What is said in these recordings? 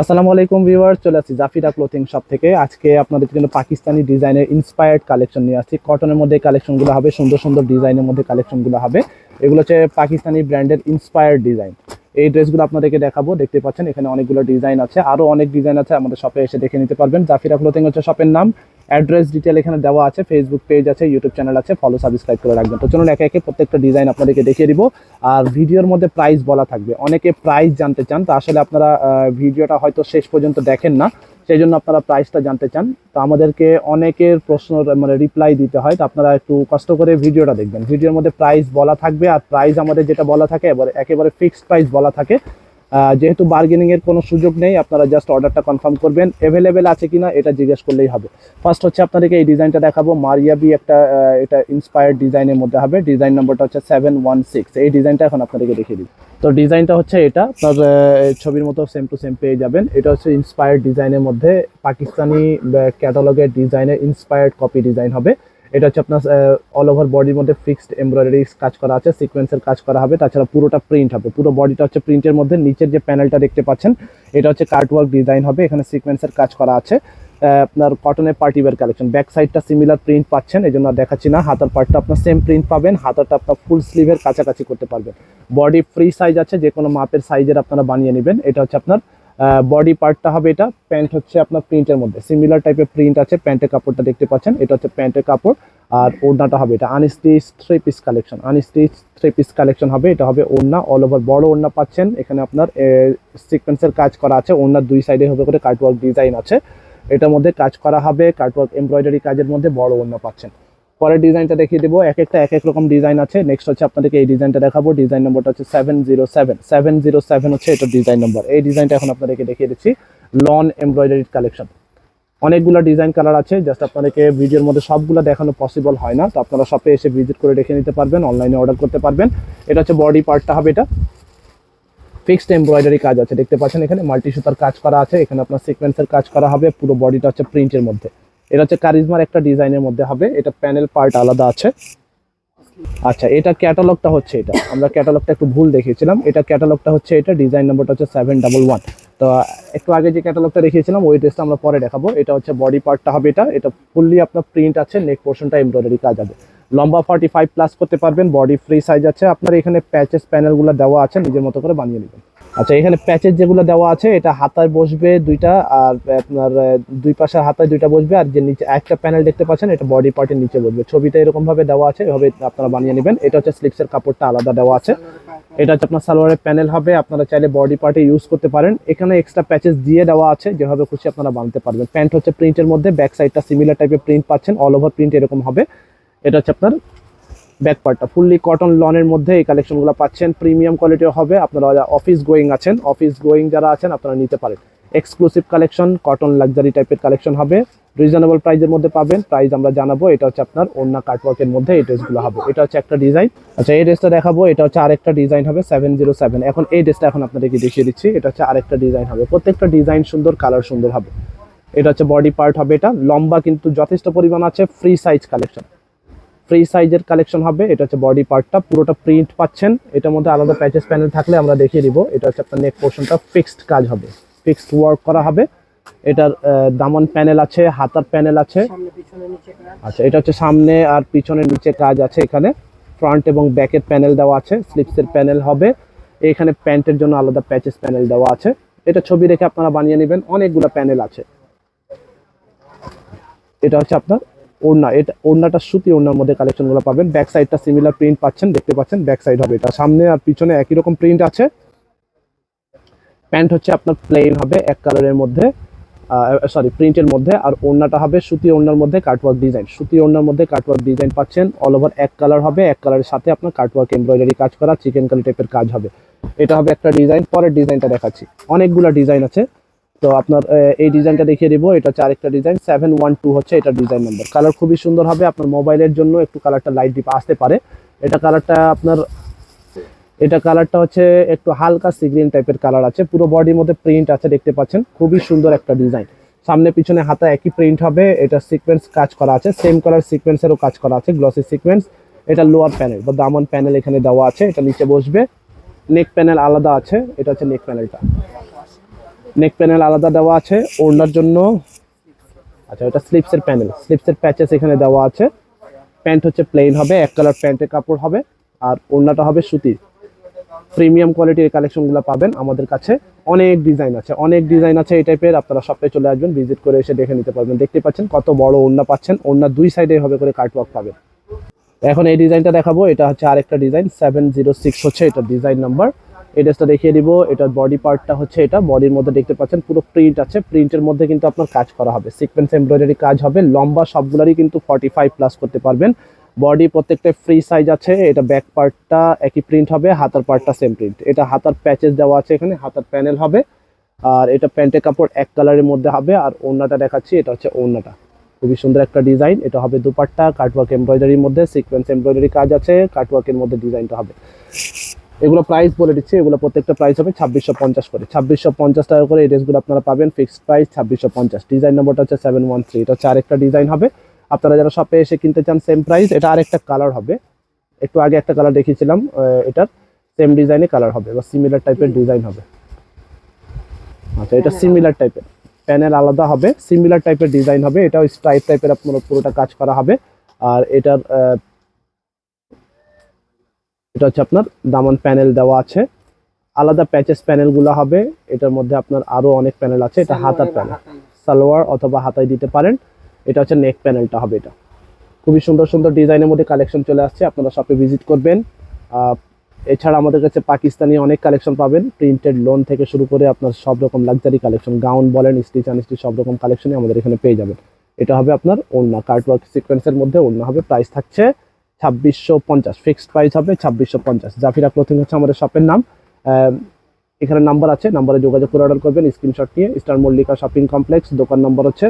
আসসালামু আলাইকুম ভিউয়ার চলে আসছি জাফিরা ক্লোথিং শপ থেকে। আজকে আপনাদের জন্য পাকিস্তানি ডিজাইনের ইন্সপায়ার্ড কালেকশন নিয়ে আসছি। কটনের মধ্যে কালেকশনগুলো হবে, সুন্দর সুন্দর ডিজাইনের মধ্যে কালেকশনগুলো হবে। এগুলো হচ্ছে পাকিস্তানি ব্র্যান্ডের ইন্সপায়ার্ড ডিজাইন এই ড্রেসগুলো আপনাদেরকে দেখাবো। দেখতে পাচ্ছেন, এখানে অনেকগুলো ডিজাইন আছে। আরও অনেক ডিজাইন আছে, আমাদের শপে এসে দেখে নিতে পারবেন। জাফিরা ক্লোথিং হচ্ছে শপের নাম। অ্যাড্রেস ডিটেল এখানে দেওয়া আছে ফেসবুক পেজ আছে ইউটিউব চ্যানেল আছে। ফলো সাবস্ক্রাইব করে রাখবেন। তো চলুন একে একে প্রত্যেকটা ডিজাইন আপনাদেরকে দেখিয়ে দিব। আর ভিডিওর মধ্যে প্রাইস বলা থাকবে। অনেকে প্রাইস জানতে চান, তো আসলে আপনারা ভিডিওটা হয়তো শেষ পর্যন্ত দেখেন না। সেই জন্য আপনারা প্রাইসটা জানতে চান। তো আমাদেরকে অনেকের প্রশ্ন মানে রিপ্লাই দিতে হয়। তো আপনারা একটু কষ্ট করে ভিডিওটা দেখবেন। ভিডিওর মধ্যে প্রাইস বলা থাকবে আর প্রাইস আমাদের যেটা বলা থাকে, এবারে একেবারে ফিক্সড প্রাইস বলা থাকে। যেহেতু বার্গেনিংয়ের কোনো সুযোগ নেই, আপনারা জাস্ট অর্ডারটা কনফার্ম করবেন। অ্যাভেলেবেল আছে কিনা এটা জিজ্ঞেস করলেই হবে। ফার্স্ট হচ্ছে আপনাদেরকে এই ডিজাইনটা দেখাবো। মারিয়াবি একটা এটা ইন্সপায়ার্ড ডিজাইনের মধ্যে হবে। ডিজাইন নাম্বারটা হচ্ছে সেভেন ওয়ান সিক্স এই ডিজাইনটা এখন আপনাদেরকে দেখিয়ে দিই। তো ডিজাইনটা হচ্ছে এটা। আপনার ছবির মতো সেম টু সেম পেয়ে যাবেন। এটা হচ্ছে ইন্সপায়ার্ড ডিজাইনের মধ্যে। পাকিস্তানি ক্যাটালগের ডিজাইনের ইন্সপায়ার্ড কপি ডিজাইন হবে। এটা হচ্ছে আপনার অল ওভার বডির মধ্যে ফিক্সড এমব্রয়ডারি কাজ করা আছে সিকোয়েন্সের কাজ করা হবে। তাছাড়া পুরোটা প্রিন্ট হবে। পুরো বডিটা হচ্ছে প্রিন্টের মধ্যে। নিচের যে প্যানেলটা দেখতে পাচ্ছেন, এটা হচ্ছে কার্টওয়ার্ক ডিজাইন হবে। এখানে সিকোয়েন্সের কাজ করা আছে। আপনার কটনের পার্টি ওয়্যার কালেকশন ব্যাক সাইডটা সিমিলার প্রিন্ট পাচ্ছেন, এই জন্য দেখাচ্ছি না। হাতার পার্টটা আপনার সেম প্রিন্ট পাবেন। হাতারটা আপনার ফুল স্লিভের কাছাকাছি করতে পারবেন। বডি ফ্রি সাইজ আছে যে কোনো মাপের সাইজের আপনারা বানিয়ে নেবেন। এটা হচ্ছে আপনার বডি পার্টটা হবে এটা। প্যান্ট হচ্ছে আপনার প্রিন্টের মধ্যে। সিমিলার টাইপের প্রিন্ট আছে। প্যান্টের কাপড়টা দেখতে পাচ্ছেন। এটা হচ্ছে প্যান্টের কাপড়। আর ওড়নাটা হবে এটা। Unstitch three piece collection unstitch three piece collection হবে। এটা হবে ওড়না। অল ওভার বড় ওড়না পাচ্ছেন। এখানে আপনার সিকোয়েন্সের কাজ করা আছে। ওড়নার দুই সাইডে হবে করে কাটওয়ার্ক ডিজাইন আছে। এটার মধ্যে কাজ করা হবে। কাটওয়ার্ক এমব্রয়ডারি কাজের মধ্যে বড় ওড়না পাচ্ছেন। পরের ডিজাইনটা দেখিয়ে দেবো। এক একটা, এক এক রকম ডিজাইন আছে। নেক্সট হচ্ছে আপনাদেরকে এই ডিজাইনটা দেখাবো। ডিজাইন নম্বরটা হচ্ছে seven zero seven seven zero seven হচ্ছে এটা ডিজাইন নম্বর এই ডিজাইনটা এখন আপনাদেরকে দেখিয়ে দিচ্ছি। লন এমব্রয়ডারির কালেকশন অনেকগুলো ডিজাইন কালার আছে। জাস্ট আপনাদেরকে ভিডিওর মধ্যে সবগুলো দেখানো পসিবল হয় না। তো আপনারা শপে এসে ভিজিট করে দেখে নিতে পারবেন অনলাইনে অর্ডার করতে পারবেন। এটা হচ্ছে বডি পার্টটা হবে এটা। ফিক্সড এমব্রয়ডারি কাজ আছে। দেখতে পাচ্ছেন এখানে মাল্টি সুতার কাজ করা আছে। এখানে আপনার সিকোয়েন্সের কাজ করা হবে। পুরো বডিটা হচ্ছে প্রিন্টের মধ্যে। এটা হচ্ছে কারিজমার একটা ডিজাইনের মধ্যে হবে। এটা প্যানেল পার্ট আলাদা আছে। আচ্ছা এটা ক্যাটালগটা হচ্ছে এটা। আমরা ক্যাটালগটা একটু ভুল দেখিয়েছিলাম। এটা ক্যাটালগটা হচ্ছে এটা, ডিজাইন নাম্বারটা হচ্ছে সেভেন ডাবল ওয়ান তো, একটু আগে যে ক্যাটালগটা দেখিয়েছিলাম, ওই ড্রেসটা আমরা পরে দেখাবো। এটা হচ্ছে বডি পার্টটা হবে এটা। এটা ফুললি আপনার প্রিন্ট আছে নেক পোর্শনটা এমব্রয়ডারি কাজ হবে লম্বা ফর্টি ফাইভ প্লাস করতে পারবেন বডি ফ্রি সাইজ আছে। আপনার এখানে প্যাচেস প্যানেলগুলো দেওয়া আছে, নিজের মতো করে বানিয়ে নেবেন। আচ্ছা এখানে প্যাচেস যেগুলো দেওয়া আছে, এটা হাতায় বসবে দুইটা আর আপনার দুই পাশের হাতায় দুইটা বসবে আর যে নিচে একটা প্যানেল দেখতে পাচ্ছেন, এটা বডি পার্টের নিচে বসবে। ছবিটা এরকম ভাবে দেওয়া আছে, এভাবে আপনারা বানিয়ে নেবেন। এটা হচ্ছে স্লিপসের কাপড়টা আলাদা দেওয়া আছে। এটা হচ্ছে আপনার সালোয়ারের প্যানেল হবে, আপনারা চাইলে বডি পার্টে ইউজ করতে পারেন। এখানে এক্সট্রা প্যাচেস দিয়ে দেওয়া আছে, যেভাবে খুশি আপনারা বানাতে পারবেন। প্যান্ট হচ্ছে প্রিন্টের মধ্যে ব্যাক সাইডটা সিমিলার টাইপের প্রিন্ট পাচ্ছেন অল ওভার প্রিন্ট এরকম হবে। এটা হচ্ছে আপনার ব্যাক পার্টটা ফুললি কটন লনের মধ্যে এই কালেকশনগুলো পাচ্ছেন। প্রিমিয়াম কোয়ালিটির হবে। আপনারা অফিস গোয়িং আছেন অফিস গোয়িং যারা আছেন, আপনারা নিতে পারেন। এক্সক্লুসিভ কালেকশন কটন লাক্সারি টাইপের কালেকশন হবে। রিজনেবল প্রাইজের মধ্যে পাবেন। প্রাইস আমরা জানাব, এটা হচ্ছে আপনার অন্য কাটওয়ার্কের মধ্যে এই ড্রেসগুলো হবে। এটা হচ্ছে একটা ডিজাইন আচ্ছা এই ড্রেসটা দেখাবো। এটা হচ্ছে আরেকটা ডিজাইন হবে সেভেন জিরো সেভেন এখন এই ড্রেসটা এখন আপনাদেরকে দেখিয়ে দিচ্ছি। এটা হচ্ছে আরেকটা ডিজাইন হবে। প্রত্যেকটা ডিজাইন সুন্দর কালার সুন্দর হবে। এটা হচ্ছে বডি পার্ট হবে এটা। লম্বা কিন্তু যথেষ্ট পরিমাণ আছে ফ্রি সাইজ কালেকশন ফ্রি সাইজের কালেকশন হবে এটা হচ্ছে বডি পার্টটা পুরোটা প্রিন্ট পাচ্ছেন এটার মধ্যে আলাদা প্যাচেস প্যানেল থাকলে আমরা দেখিয়ে দিব এটা হচ্ছে আপনার নেক পোর্শনটা ফিক্সড কাজ হবে ফিক্সড ওয়ার্ক করা হবে এটার দামন প্যানেল আছে হাতার প্যানেল আছে আচ্ছা এটা হচ্ছে সামনে আর পিছনের নিচে কাজ আছে এখানে ফ্রন্ট এবং ব্যাকের প্যানেল দেওয়া আছে স্লিপসের প্যানেল হবে এখানে প্যান্টের জন্য আলাদা প্যাচেস প্যানেল দেওয়া আছে এটা ছবি রেখে আপনারা বানিয়ে নেবেন অনেকগুলো প্যানেল আছে। এটা হচ্ছে আপনার ওড়না, এটা ওড়নাটা সুতি ওড়নার মধ্যে কালেকশনগুলো পাবেন। ব্যাক সাইডটা সিমিলার প্রিন্ট পাচ্ছেন, দেখতে পাচ্ছেন ব্যাক সাইড হবে এটা। সামনে আর পিছনে একই রকম প্রিন্ট আছে। প্যান্ট হচ্ছে আপনার প্লেন হবে, এক কালারের মধ্যে সরি প্রিন্টের মধ্যে, আর ওড়নাটা হবে সুতি ওড়নার মধ্যে কাটওয়ার্ক ডিজাইন সুতি ওড়নার মধ্যে কাটওয়ার্ক ডিজাইন পাচ্ছেন অল ওভার এক কালার হবে, এক কালারের সাথে আপনার কাটওয়ার্ক এমব্রয়ডারি কাজ করা চিকেন কারি টাইপের কাজ হবে। এটা হবে একটা ডিজাইন পরের ডিজাইনটা দেখাচ্ছি। অনেকগুলো ডিজাইন আছে। তো আপনার এই ডিজাইনটা দেখিয়ে দিব। এটা হচ্ছে আরেকটা ডিজাইন। সেভেন ওয়ান টু হচ্ছে এটা ডিজাইন নাম্বার কালার খুবই সুন্দর হবে। আপনার মোবাইলের জন্য একটু কালারটা লাইট ডিপ আসতে পারে। এটা কালারটা আপনার, এটা কালারটা হচ্ছে একটু হালকা সি গ্রিন টাইপের কালার আছে। পুরো বডির মধ্যে প্রিন্ট আছে, দেখতে পাচ্ছেন। খুবই সুন্দর একটা ডিজাইন। সামনে পিছনে হাতা একই প্রিন্ট হবে। এটা সিকোয়েন্স কাজ করা আছে। সেম কালার সিকোয়েন্সেরও কাজ করা আছে। গ্লসি সিকোয়েন্স এটা লোয়ার প্যানেল বা দামন প্যানেল এখানে দেওয়া আছে। এটা নিচে বসবে। নেক প্যানেল আলাদা আছে। এটা হচ্ছে নেক প্যানেলটা নেক প্যানেল আলাদা দেওয়া আছে, ওড়নার জন্য। আচ্ছা ওটা স্লিপসের প্যানেল স্লিপসের প্যাচেস এখানে দেওয়া আছে। প্যান্ট হচ্ছে প্লেন হবে, এক কালার প্যান্টের কাপড় হবে, আর ওড়নাটা হবে সুতির। প্রিমিয়াম কোয়ালিটির কালেকশনগুলো পাবেন আমাদের কাছে। অনেক ডিজাইন আছে, অনেক ডিজাইন আছে এই টাইপের আপনারা শপে চলে আসবেন ভিজিট করে এসে দেখে নিতে পারবেন। দেখতে পাচ্ছেন কত বড় ওড়না পাচ্ছেন, ওড়না দুই সাইডে হবে করে কাটওয়ার্ক পাবেন। এখন এই ডিজাইনটা দেখাবো, এটা হচ্ছে আরেকটা ডিজাইন সেভেন জিরো সিক্স হচ্ছে, এটা ডিজাইন নাম্বার ড্রেসটা দেখিয়ে দিব। এটার বডি পার্টটা হচ্ছে এটা। বডির মধ্যে দেখতে পাচ্ছেন পুরো প্রিন্ট আছে। প্রিন্টের মধ্যে কিন্তু আপনার কাজ করা হবে। সিকোয়েন্স এমব্রয়ডারি কাজ হবে। লম্বা সবগুলোরই কিন্তু ফর্টি ফাইভ প্লাস করতে পারবেন। বডি প্রত্যেকটা ফ্রি সাইজ আছে। এটা ব্যাক পার্টটা একই প্রিন্ট হবে। হাতার পার্টটা সেম প্রিন্ট এটা হাতার প্যাচেস দেওয়া আছে এখানে। হাতার প্যানেল হবে। আর এটা প্যান্টের কাপড় এক কালারের মধ্যে হবে। আর ওড়নাটা দেখাচ্ছি। এটা হচ্ছে ওড়নাটা। খুবই সুন্দর একটা ডিজাইন এটা হবে দুপাট্টা। কাটওয়ার্ক এমব্রয়ডারির মধ্যে সিকোয়েন্স এমব্রয়ডারি কাজ আছে। কাটওয়ার্কের মধ্যে ডিজাইনটা হবে। এগুলো প্রাইস বলে দিচ্ছি এগুলো প্রত্যেকটা প্রাইস হবে ছাব্বিশশো পঞ্চাশ করে। ছাব্বিশশো পঞ্চাশ টাকা করে এই ড্রেসগুলো আপনারা পাবেন ফিক্সড প্রাইস ছাব্বিশশো পঞ্চাশ। ডিজাইন নম্বরটা হচ্ছে সেভেন ওয়ান থ্রি এটা হচ্ছে আরেকটা ডিজাইন হবে। আপনারা যারা শপে এসে কিনতে চান সেম প্রাইস এটা আরেকটা কালার হবে। একটু আগে একটা কালার দেখিয়েছিলাম এটার সেম ডিজাইনে কালার হবে বা সিমিলার টাইপের ডিজাইন হবে। আচ্ছা এটা সিমিলার টাইপের প্যানেল আলাদা হবে সিমিলার টাইপের ডিজাইন হবে এটাও স্ট্রাইপ টাইপের আপনার পুরোটা কাজ করা হবে। আর এটার এটা হচ্ছে আপনার দামন প্যানেল দেওয়া আছে। আলাদা প্যাচেস প্যানেলগুলো হবে। এটার মধ্যে আপনার আরও অনেক প্যানেল আছে। এটা হাতার প্যানেল। সালোয়ার অথবা হাতায় দিতে পারেন। এটা হচ্ছে নেক প্যানেলটা হবে এটা। খুবই সুন্দর সুন্দর ডিজাইনের মধ্যে কালেকশন চলে আসছে। আপনারা শপে ভিজিট করবেন। এছাড়া আমাদের কাছে পাকিস্তানি অনেক কালেকশন পাবেন। প্রিন্টেড লোন থেকে শুরু করে আপনার সব রকম লাক্সারি কালেকশন গাউন বলেন স্টিচ আনস্টিচ সব রকম কালেকশনই আমাদের এখানে পেয়ে যাবেন। এটা হবে আপনার ওড়না কার্টওয়ার্ক সিকোয়েন্সের মধ্যে ওড়না হবে। প্রাইস থাকছে ছাব্বিশশো পঞ্চাশ। ফিক্সড প্রাইস হবে ছাব্বিশশো পঞ্চাশ। জাফিরা ক্লোথিং হচ্ছে আমাদের শপের নাম। এখানে নাম্বার আছে নাম্বারে যোগাযোগ করে অর্ডার করবেন স্ক্রিনশট নিয়ে। স্টার মল্লিকা শপিং কমপ্লেক্স দোকান নম্বর হচ্ছে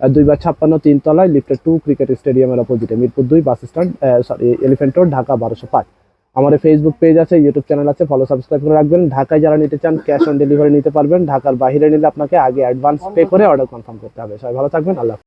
দুই বার ছাপ্পান্ন, তিনতলায় লিফটের টু ক্রিকেট স্টেডিয়ামের অপোজিটে মিরপুর দুই bus stand sorry elephant road Dhaka বারোশো পাঁচ। আমাদের ফেসবুক পেজ আছে ইউটিউব চ্যানেল আছে ফলো সাবস্ক্রাইব করে রাখবেন। ঢাকায় যারা নিতে চান ক্যাশ অন ডেলিভারি নিতে পারবেন। ঢাকার বাইরে নিলে আপনাকে আগে অ্যাডভান্স পে করে অর্ডার কনফার্ম করতে হবে। সবাই ভালো থাকবেন, আল্লাহ।